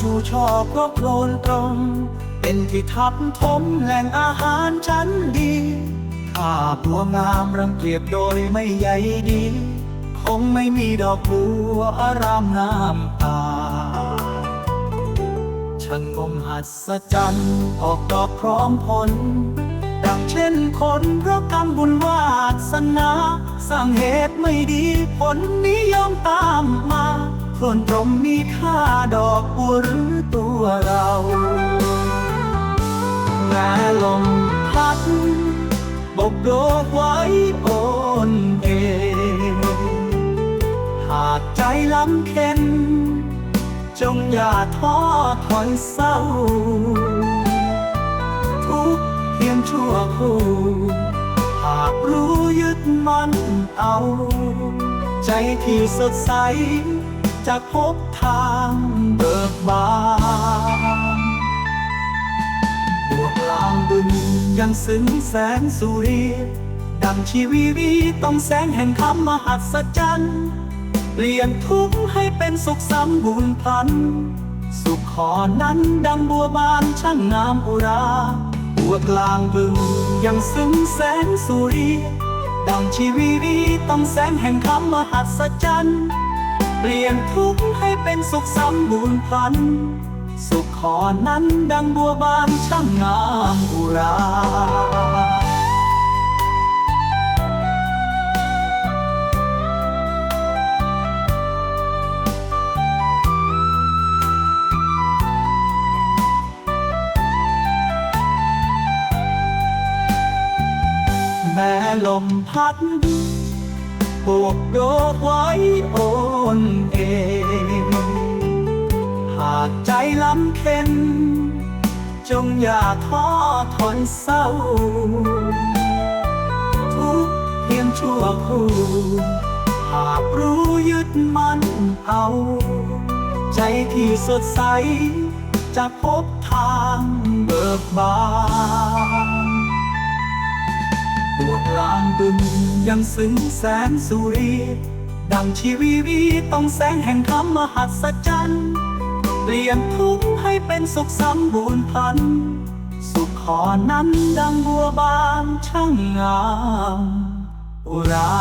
ชูช่อเพราะโคลนตรง เป็นที่ทับถมแหล่งอาหารชั้นดีถ้าบัวงามรังเกียจโดยไม่ใยดี คงไม่มีดอกบัวอารามงามตาช่างงมหัศจรรย์ออกดอกพร้อมผล ดังเช่นคนเพราะกรรมบุญวาสนา สร้างเหตุไม่ดีผลนิยมตา พลนตรงมีค่าดอกบัวหรือตัวเราแม้ลมพัดบกโดดไว้บนเอ หากใจล้ำเค็น จงอย่าท้อถอยเศร้า ทุกเพียงชั่วครู่หากรู้ยึดมันเอา ใจที่สดใส จะพบทางเบิกบานบวกลางบึงยังซึ้งแสงสุรีดังชีวีวีต้องแสงแห่งคำมหัศจรรย์เปลี่ยนทุกข์ให้เป็นสุขสมบูรณ์พัน สุขขอนั้นดังบัวบานช่างงามอุราบัวกลางบึงยังซึ้งแสงสุรีดังชีวีวีต้องแสงแห่งคำมหัศจรรย์ ปลี่ยนทุกข์ให้เป็นสุขสมบูรณ์พลัน สุขขอนั้นดังบัวบานช่างงามอุราแม้ลมพัด บวกโดดไว้โอนเอง หากใจล้ำเค็น จงอย่าท้อถอยเศร้า ทุกเพียงชั่วครู่หากรู้ยึดมันเอา ใจที่สดใส จะพบทางเบิกบานบวกลางบึง ยังซึ้งแสนสุรี ดังชีวีวีต้องแสงแห่งธรรมมหัศจรรย์เปลี่ยนทุกข์ให้เป็นสุขสมบูรณ์พัน สุขขอนั้นดังบัวบานช่างงามอุรา